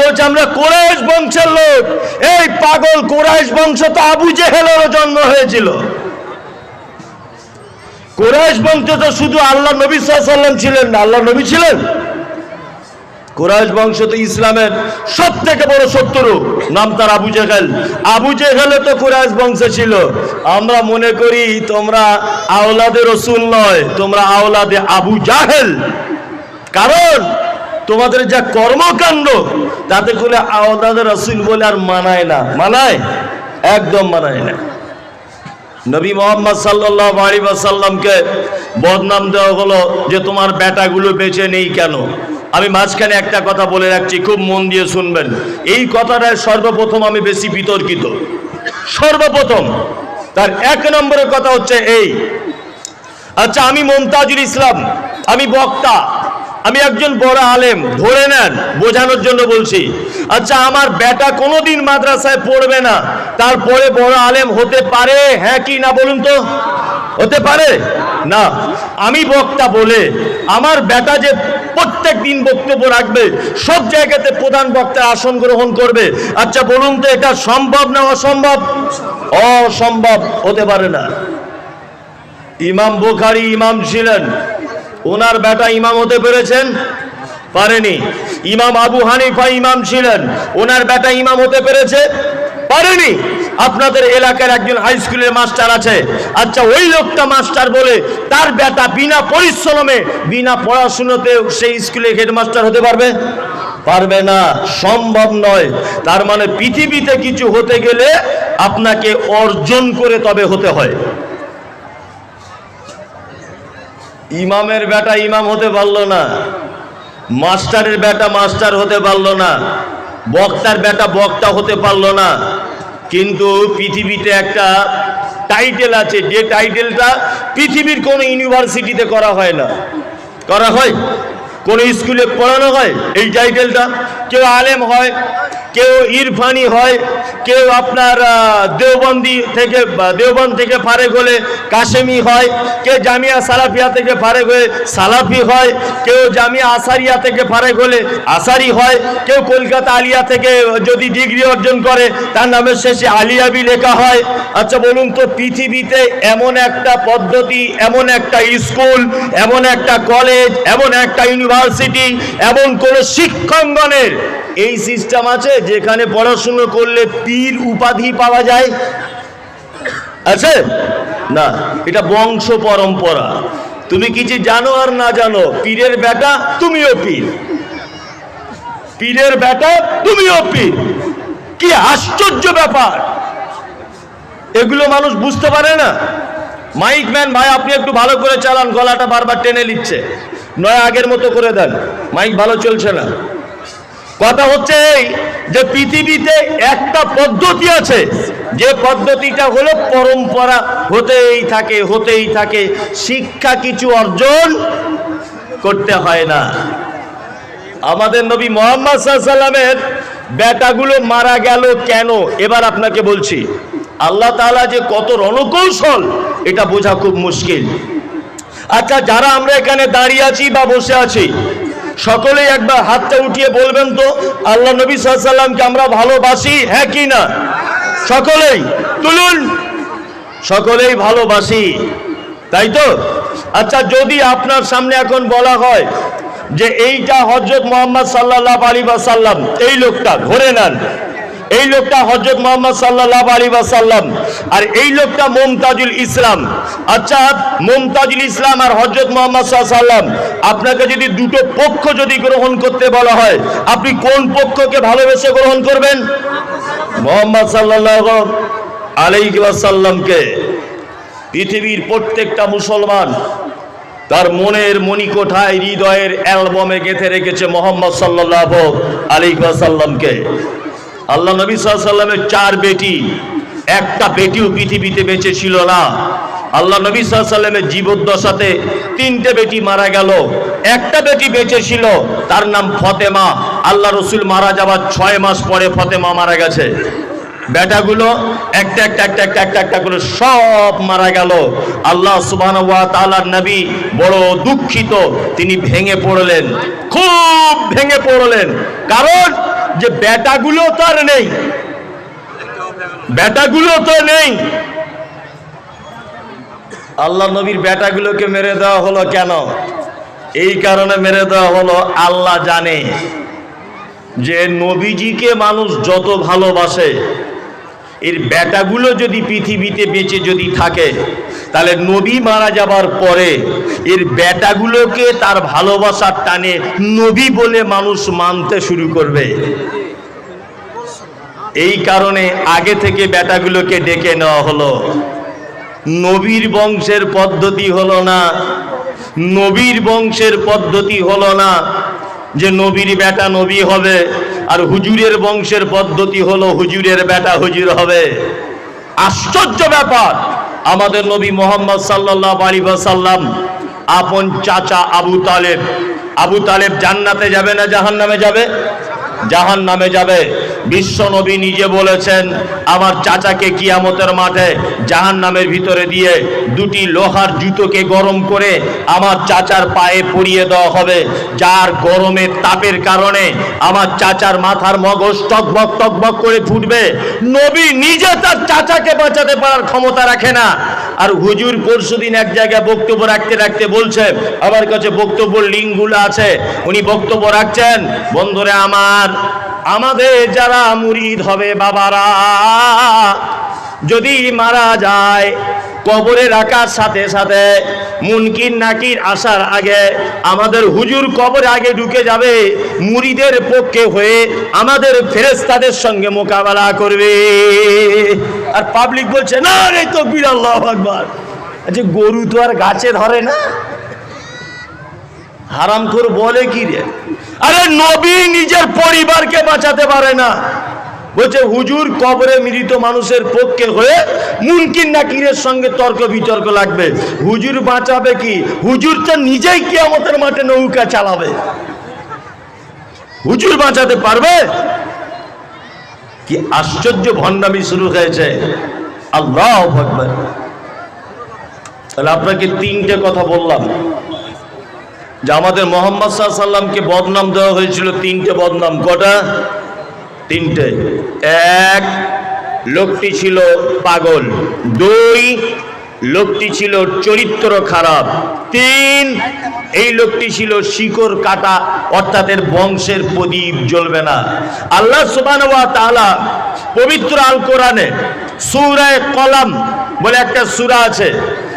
বলছে আমরা কোরাইশ বংশের লোক। এই পাগল কোরাইশ বংশ তো আবু জেহেলেরও জন্ম হয়েছিল। কোরাইশ বংশ তো শুধু আল্লাহ নবী সাল্লাম ছিলেন না, আল্লাহ নবী ছিলেন। বংশ তো ইসলামের সব থেকে বড় শত্রু, নাম তার আবু জেহেল। আবু জেহেলে তো কোরাইশ বংশে ছিল। আমরা মনে করি তোমরা আওলাদে রসুল নয়, তোমরা আওলাদে আবু জাহেল। কারণ তোমাদের যা কর্মকাণ্ড, তাতে করে আওলাদে রসুল বলে আর মানায় না। মানায়? একদম মানায় না। নবী মোহাম্মদ সাল্লাহ আলী সাল্লামকে বদনাম দেওয়া হলো যে তোমার বেটাগুলো বেঁচে নেই কেন? আমি মাঝখানে একটা কথা বলে রাখছি, খুব মন দিয়ে শুনবেন। এই কথাটায় সর্বপ্রথম আমি বেশি বিতর্কিত। সর্বপ্রথম, তার এক নম্বরের কথা হচ্ছে এই। আচ্ছা আমি মমতাজুল ইসলাম, আমি বক্তা। আমি একজন বড় আলেম, ধরে নেন, বোঝানোর জন্য বলছি। আচ্ছা আমার বেটা কোনোদিন মাদ্রাসায় পড়বে না, তারপরে বড় আলেম হতে পারে? হ্যাঁ কি না বলুন তো? হতে পারে? না। আমি বক্তা বলে, আমার বেটা যে প্রত্যেক দিন বক্তব্য রাখবে, সব জায়গাতে প্রধান বক্তার আসন গ্রহণ করবে। আচ্ছা বলুন তো, এটা সম্ভব না অসম্ভব? অসম্ভব, হতে পারে না। ইমাম বুখারি ইমাম ছিলেন। ওনার বেটা ইমাম হতে পেরেছেন? পারেনি। ইমাম আবু হানিফা ইমাম ছিলেন। ওনার বেটা ইমাম হতে পেরেছে? পারেনি। আপনাদের এলাকার একজন হাই স্কুলের মাস্টার আছে। আচ্ছা ওই লোকটা মাস্টার বলে তার বেটা বিনা পরিশ্রমে, বিনা পড়াশুনোতে সেই স্কুলে হেডমাস্টার হতে পারবে? পারবে না। সম্ভব নয়। তার মানে পৃথিবীতে কিছু হতে গেলে আপনাকে অর্জন করে তবে হতে হয়। ইমামের বেটা ইমাম হতে পারল না, মাস্টারের বেটা মাস্টার হতে পারল না, বক্তার বেটা বক্তা হতে পারল না। কিন্তু পৃথিবীতে একটা টাইটেল আছে, যে টাইটেলটা পৃথিবীর কোনো ইউনিভার্সিটিতে করা হয় না। করা হয়? কোন স্কুলে পড়ানো হয়? এই টাইটেলটা কেউ আলেম হয়, কেউ ইরফানি হয়, কেউ আপনার দেওবন্দি থেকে দেওবন্দ থেকে ফারেক হলে কাশেমি হয়, কেউ জামিয়া সালাফিয়া থেকে ফারেক হয়ে সালাফি হয়, কেউ জামিয়া আসারিয়া থেকে ফারেক হলে আসারি হয়, কেউ কলকাতা আলিয়া থেকে যদি ডিগ্রি অর্জন করে, তার নামের শেষে আলিয়াবি লেখা হয়। আচ্ছা বলুন তো, পৃথিবীতে এমন একটা পদ্ধতি, এমন একটা স্কুল, এমন একটা কলেজ, এমন একটা ইউনিভার্সিটি, এমন কোন শিক্ষাঙ্গনের এই সিস্টেম আছে যেখানে পড়াশুনো করলে পীর উপাধি পাওয়া যায়। আছে? না, এটা বংশ পরম্পরা। তুমি কিছু জানো আর না জানো, পীরের বেটা তুমিও পীর। পীরের বেটা তুমিও পীর। কি আশ্চর্য ব্যাপার। এগুলো মানুষ বুঝতে পারে না। মাইক ম্যান, ভাই, আপনি একটু ভালো করে চালান, গলাটা বারবার টেনে নিচ্ছে। নয় আগের মতো করে দেন। মাইক ভালো চলছে না। কথা হচ্ছে এই যে পৃথিবীতে একটা পদ্ধতি আছে। যে পদ্ধতিটা হলো পরম্পরা, হতেই থাকে হতেই থাকে। শিক্ষা কিছু অর্জন করতে হয় না। আমাদের নবী মোহাম্মদ সাল্লামের বেটাগুলো মারা গেল কেন? এবার আপনাকে বলছি, আল্লাহ তাআলা যে কত রণকৌশল, এটা বোঝা খুব মুশকিল। আচ্ছা যারা আমরা এখানে দাঁড়িয়ে আছি বা বসে আছি সকলেই একবার হাতটা উঠিয়ে বলবেন তো, আল্লাহ নবী সাল্লামকে আমরা ভালোবাসি হ্যাঁ কি না? সকলেই তুলুন। সকলেই ভালোবাসি। তাই তো? আচ্ছা যদি আপনার সামনে এখন বলা হয় যে এইটা হজরত মোহাম্মদ সাল্লাহ আলী বা সাল্লাম এই লোকটা, ধরে নেন এই লোকটা হজরত মোহাম্মদ সাল্লাহ আলী সাল্লাম আর এই লোকটা মমতাজুল ইসলাম। আচ্ছা মমতাজুল ইসলাম আর হজরত মোহাম্মদ সাল্লাম আপনাকে যদি দুটো পক্ষ যদি গ্রহণ করতে বলা হয়, আপনি কোন পক্ষকে ভালোবেসে গ্রহণ করবেন? মোহাম্মদ সাল্লাহ আলাইসাল্লামকে পৃথিবীর প্রত্যেকটা মুসলমান তার মনের মণিকোঠায় হৃদয়ের অ্যালবামে গেঁথে রেখেছে মোহাম্মদ সাল্লাহ আলী সাল্লামকে আল্লাহ নবী সাল্লামের চার বেটি। একটা বেটিও পৃথিবীতে বেঁচে ছিল না। আল্লাহ নবী সাল্লামের জীবদ্দশাতে তিনটে বেটি মারা গেল। একটা বেটি বেঁচে ছিল, তার নাম ফতেমা। আল্লাহ রসুল মারা যাবার ছয় মাস পরে ফতেমা মারা গেছে। বেটাগুলো একটা একটা একটা একটা একটা একটা করে সব মারা গেল। আল্লাহ সুবান নবী বড় দুঃখিত, তিনি ভেঙে পড়লেন। খুব ভেঙে পড়লেন। কারণ যে বেটাগুলো তার নেই। বেটাগুলো তো নেই। আল্লাহ নবীর বেটাগুলোকে মেরে দেওয়া হলো কেন? এই কারণে মেরে দেওয়া হলো আল্লাহ জানে যে নবীজিকে মানুষ যত ভালোবাসে এর বেটাগুলো যদি পৃথিবীতে বেঁচে যদি থাকে, তাহলে নবী মারা যাবার পরে এর বেটাগুলোকে তার ভালোবাসার টানে নবী বলে মানুষ মানতে শুরু করবে। এই কারণে আগে থেকে বেটাগুলোকে ডেকে নেওয়া হলো। নবীর বংশের পদ্ধতি হলো না, নবীর বংশের পদ্ধতি হলো না যে নবীর বেটা নবী হবে। আর হুজুরের বংশের পদ্ধতি হলো হুজুরের বেটা হুজুর হবে। আশ্চর্য ব্যাপার। আমাদের নবী মোহাম্মদ সাল্লাহ আলী সাল্লাম আপন চাচা আবু তালেব। আবু তালেব জান্নাতে যাবে না জাহান নামে যাবে? জাহান নামে যাবে। বিশ্ব নবী নিজে বলেছেন, আমার চাচাকে কিয়ামতের মাঠে জাহান নামের ভিতরে দিয়ে দুটি লোহার জুতোকে গরম করে আমার চাচার পায়ে পরিয়ে দেওয়া হবে। যার গরমের তাপের কারণে আমার চাচার মাথার মগজ টকবক টকবক করে ফুটবে। নবী নিজে তার চাচাকে বাঁচাতে পারার ক্ষমতা রাখে না। আর হুজুর পরশুদিন এক জায়গায় বক্তব্য রাখতে রাখতে বলছে, আমার কাছে বক্তব্য লিঙ্কগুলো আছে। উনি বক্তব্য রাখছেন, বন্ধুরে আমার আমাদের যারা মুরিদ হবে বাবারা, যদি মারা যায় কবরে রাখার সাথে সাথে মুনকির নাকির আসার আগে আমাদের হুজুর কবরে আগে ঢুকে যাবে, মুরিদের পক্ষে হয়ে আমাদের ফেরেস্তাদের সঙ্গে মোকাবেলা করবে। আর পাবলিক বলছে, না রে তো আল্লাহ আকবার। আচ্ছা গরু তো আর গাছে ধরে না? হারামখোর বলে কি রে? আরে নবী নিজের পরিবারকে বাঁচাতে পারে না। বলছে, হুজুর, কবরে মৃত মানুষের পক্ষে হয়ে মুনকিন নাকিরের সঙ্গে তর্ক বিতর্ক লাগবে। হুজুর বাঁচাবে কি? হুজুর তো নিজেই কিয়ামতের মাঠে নৌকা চালাবে। হুজুর বাঁচাতে পারবে? কি আশ্চর্য ভণ্ডামি শুরু হয়েছে। আল্লাহ আকবার। তাহলে আপনাকে তিনটে কথা বললাম। যে আমাদের মোহাম্মদ সাল্লামকে বদনাম দেওয়া হয়েছিল তিনটে বদনাম, কটা? তিনটে। এক, লোকটি ছিল পাগল। দুই, লোকটি ছিল চরিত্র খারাপ। তিন, এই লোকটি ছিল শিকড় কাটা, অর্থাৎ এর বংশের প্রদীপ জ্বলবে না। আল্লাহ সুবান পবিত্র আল কোরআনে সুরায় কলাম বলে একটা সূরা আছে।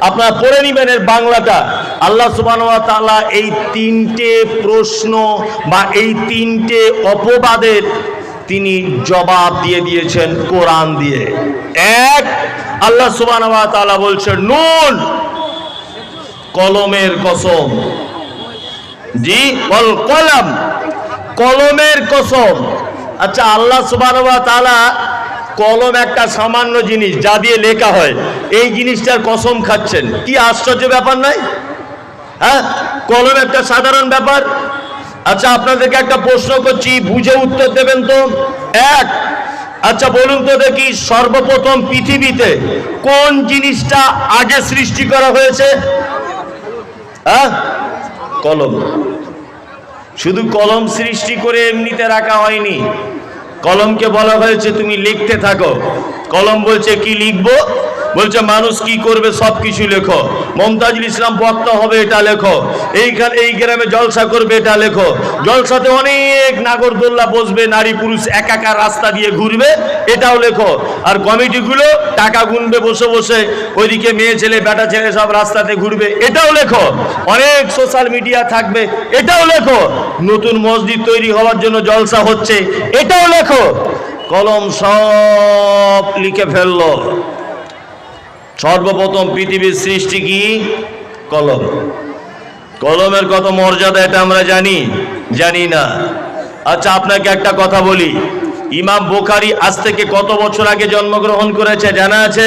আপনারা পড়ে নিবেন এর বাংলাটা। আল্লাহ সুবান তাআলা এই তিনটে প্রশ্ন বা এই তিনটে অপবাদের তিনি জবাব দিয়ে দিয়েছেন কোরআন দিয়ে। এক, আল্লাহ সুবান তাআলা বলছেন নুন কলমের কসম। জি, বল, কলম, কলমের কসম। আচ্ছা আল্লাহ সুবান তাআলা কলম একটা সামান্য জিনিস, যা দিয়ে লেখা হয়। এই জিনিসটার কসম খাচ্ছেন। কি আশ্চর্য ব্যাপার নয়? হ্যাঁ? কলম একটা সাধারণ ব্যাপার। আচ্ছা আপনাদেরকে একটা প্রশ্ন করছি, বুঝে উত্তর দেবেন তো? এক আচ্ছা বলুন তো দেখি, সর্বপ্রথম পৃথিবীতে কোন জিনিসটা আগে সৃষ্টি করা হয়েছে? হ্যাঁ? কলম। শুধু কলম সৃষ্টি করে এমনিতে রাখা হয়নি। কলমকে বলা হয়েছে তুমি লিখতে থাকো। কলম বলছে কি লিখব? বলছে, মানুষ কি করবে? সব কিছু লেখো। মমতাজুল ইসলাম বক্তা হবে, এটা লেখো। এইখানে এই গ্রামে জলসা করবে, এটা লেখো। জলসাতে অনেক নাগরদোল্লা বসবে, নারী পুরুষ একাকার রাস্তা দিয়ে ঘুরবে, এটাও লেখো। আর কমিটিগুলো টাকা গুনবে বসে বসে, ওইদিকে মেয়ে ছেলে, বেটা ছেলে সব রাস্তাতে ঘুরবে, এটাও লেখো। অনেক সোশ্যাল মিডিয়া থাকবে, এটাও লেখো। নতুন মসজিদ তৈরি হওয়ার জন্য জলসা হচ্ছে, এটাও লেখো। কলম সব লিখে ফেলল। সর্বপ্রথম পৃথিবীর সৃষ্টি কি? কলম। কলমের কত মর্যাদা এটা আমরা জানি? জানি না। আচ্ছা আপনাকে একটা কথা বলি। ইমাম বোখারি আজ থেকে কত বছর আগে জন্মগ্রহণ করেছে, জানা আছে?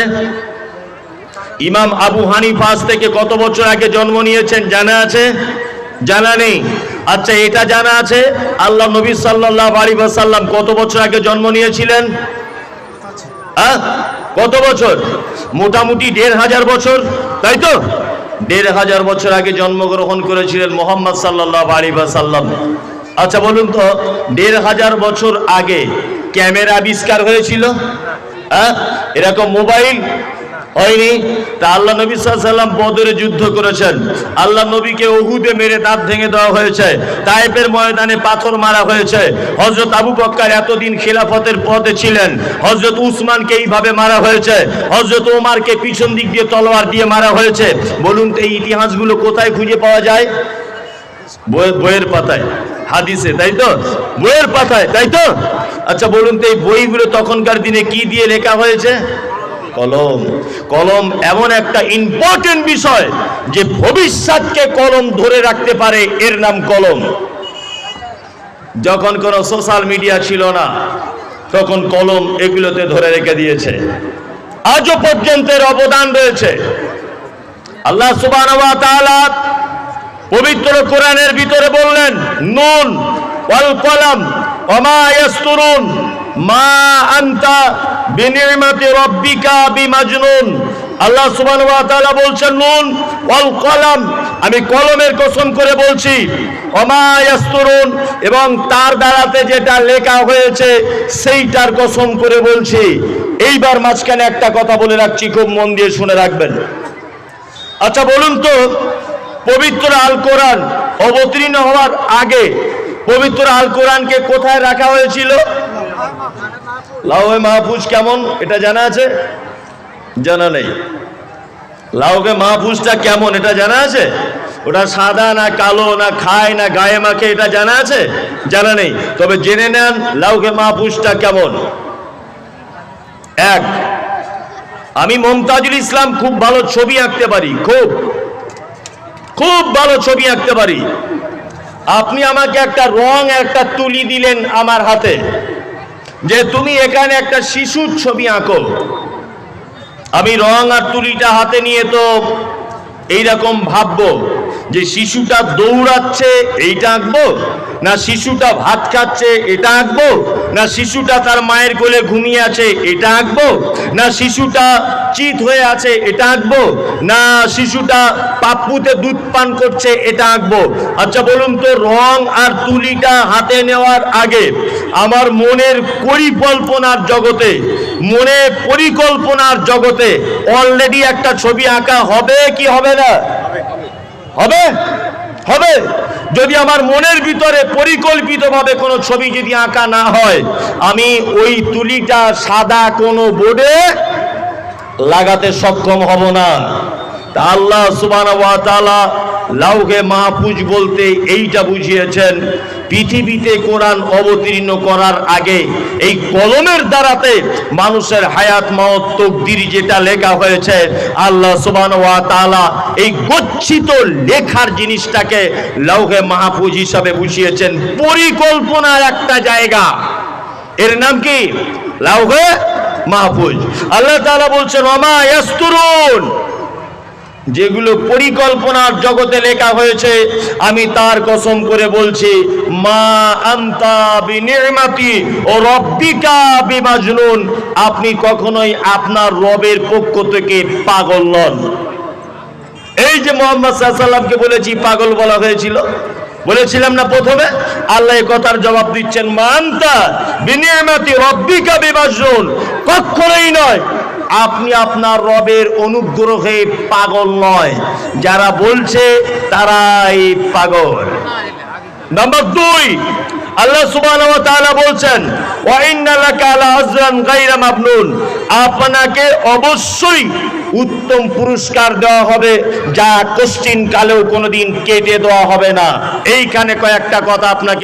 ইমাম আবু হানিফা আজ থেকে কত বছর আগে জন্ম নিয়েছেন, জানা আছে? জানা নেই। আচ্ছা এটা জানা আছে? আল্লাহ নবী সাল্লাহ আলী সাল্লাম কত বছর আগে জন্ম নিয়েছিলেন? হ্যাঁ কত বছর? মোটামুটি দেড় হাজার বছর, তাই তো? দেড় হাজার বছর আগে জন্মগ্রহণ করেছিলেন মোহাম্মদ সাল্লাহ আলী সাল্লাম আচ্ছা বলুন তো, দেড় হাজার বছর আগে ক্যামেরা আবিষ্কার হয়েছিল? হ্যাঁ? এরকম মোবাইল হয়নি? তা আল্লাহ নবী সাল্লাম বদরে যুদ্ধ করেছেন। আল্লাহ নবীকে ওহুদে মেরে দাঁত ভেঙে দেওয়া হয়েছে। তাইপের ময়দানে পাথর মারা হয়েছে। হজরত আবু বক্কার এতদিন খিলাফতের পদে ছিলেন। হজরত উসমানকে এইভাবে মারা হয়েছে। হজরত ওমারকে পিছন দিক দিয়ে তলোয়ার দিয়ে মারা হয়েছে। বলুন তো এই ইতিহাসগুলো কোথায় খুঁজে পাওয়া যায়? বই- বইয়ের পাতায়। হাদিসে, তাই তো? বইয়ের পাতায়, তাই তো? আচ্ছা বলুন তো এই বইগুলো তখনকার দিনে কি দিয়ে লেখা হয়েছে? কলম। কলম এমন একটা ইম্পর্টেন্ট বিষয় যে ভবিষ্যৎকে কলম ধরে রাখতে পারে, এর নাম কলম। যখন কোনো সোশ্যাল মিডিয়া ছিল না, তখন কলম এগুলোতে ধরে রেখে দিয়েছে। আজও পর্যন্ত এর অবদান রয়েছে। আল্লাহ তাআলা পবিত্র কোরআনের ভিতরে বললেন, নুন ওয়াল কলাম ওমা ইয়াসতুরুন। মা আনতা বিনিমাতি রাব্বিকা বিমাজনুন। আল্লাহ সুবহানাহু ওয়া তাআলা বলছেন, নুন, ওয়াল কলাম। আমি কলমের কসম করে বলছি, ওমা ইয়াসতুরুন। এবং তার দ্বারাতে যেটা লেখা হয়েছে, সেইটার কসম করে বলছি। এইবার মাঝখানে একটা কথা বলে রাখছি, খুব মন দিয়ে শুনে রাখবেন। আচ্ছা বলুন তো, পবিত্র আল কোরআন অবতীর্ণ হওয়ার আগে পবিত্র আল কোরআনকে কোথায় রাখা হয়েছিল? লাউহে মাহফুজ কেমন? এটা জানা আছে? জানা নেই। লাউকে মাহফুজটা কেমন? এটা জানা আছে? ওটা সাদা না কালো না খায় না গায়ে মাখে, এটা জানা আছে? জানা নেই। তবে জেনে নেন লাউকে মাহফুজটা কেমন। এক, আমি মমতাজুল ইসলাম খুব ভালো ছবি আঁকতে পারি, খুব। খুব ভালো ছবি আঁকতে পারি। আপনি আমাকে একটা রং, একটা তুলি দিলেন আমার হাতে। যে তুমি এখানে একটা শিশুর ছবি আঁকো। আমি রং আর তুলিটা হাতে নিয়ে তো এইরকম ভাববো। যে শিশুটা দৌড়াচ্ছে, এইটা আঁকবো? না শিশুটা ভাত খাচ্ছে, এটা আঁকবো? না শিশুটা তার মায়ের কোলে ঘুমিয়ে আছে, এটা আঁকবো? না শিশুটা চিত হয়ে আছে, এটা আঁকবো? না শিশুটা পাপ্পুতে দুধ পান করছে, এটা আঁকবো? আচ্ছা বলুন তো, রং আর তুলিটা হাতে নেওয়ার আগে আমার মনের পরিকল্পনার জগতে, মনে পরিকল্পনার জগতে অলরেডি একটা ছবি আঁকা হবে কি হবে না? হবে? হবে। যদি আমার মনের ভিতরে পরিকল্পিতভাবে কোনো ছবি যদি আঁকা না হয়, আমি ওই তুলিটা সাদা কোনো বোর্ডে লাগাতে সক্ষম হব না। তা আল্লাহ তাআলা লাউহে মাহফুজ বলতে এইটা বুঝিয়েছেন, পৃথিবীতে কোরআন অবতীর্ণ করার আগে এই কলমের দ্বারাতে মানুষের হায়াত মত তকদির যেটা লেখা হয়েছে, আল্লাহ সুবহানাহু ওয়া এই গচ্ছিত লেখার জিনিসটাকে লাউহে মাহফুজ হিসাবে বুঝিয়েছেন। পরিকল্পনার একটা জায়গা। এর নাম কি? লাউহে মাহফুজ। আল্লাহ তাআলা বলছেন ওমা ইয়াসতুরুন। যেগুলো পরিকল্পনার জগতে লেখা হয়েছে, আমি তার কসম করে বলছি, মা আন্তা বিনির্মাতি ও রব্বিকা বিমাজনুন, আপনি কখনোই আপনার রবের পক্ষ থেকে পাগল নন। এই যে মোহাম্মদ সাল্লামকে বলেছি, পাগল বলা হয়েছিল। বলেছিলাম না প্রথমে? আল্লাহ কথার জবাব দিচ্ছেন মানতা বিনিয়ামাতি রব্বিকা বিভাজন কখনোই নয়। আপনি আপনার রবের অনুগ্রহে পাগল নয়। যারা বলছে, তারাই পাগল। নাম্বার দুই, আল্লাহ সুবহানাহু ওয়া তাআলা বলছেন, ওয়া ইন্না লাকা আলা আজরান গায়রা মাবনুন। আপনাকে অবশ্যই উত্তম পুরস্কার দেওয়া হবে, যা কোশ্চিন কালেও কোনোদিন কেটে দেওয়া হবে না। এইখানে কয়েকটা কথা আপনাকে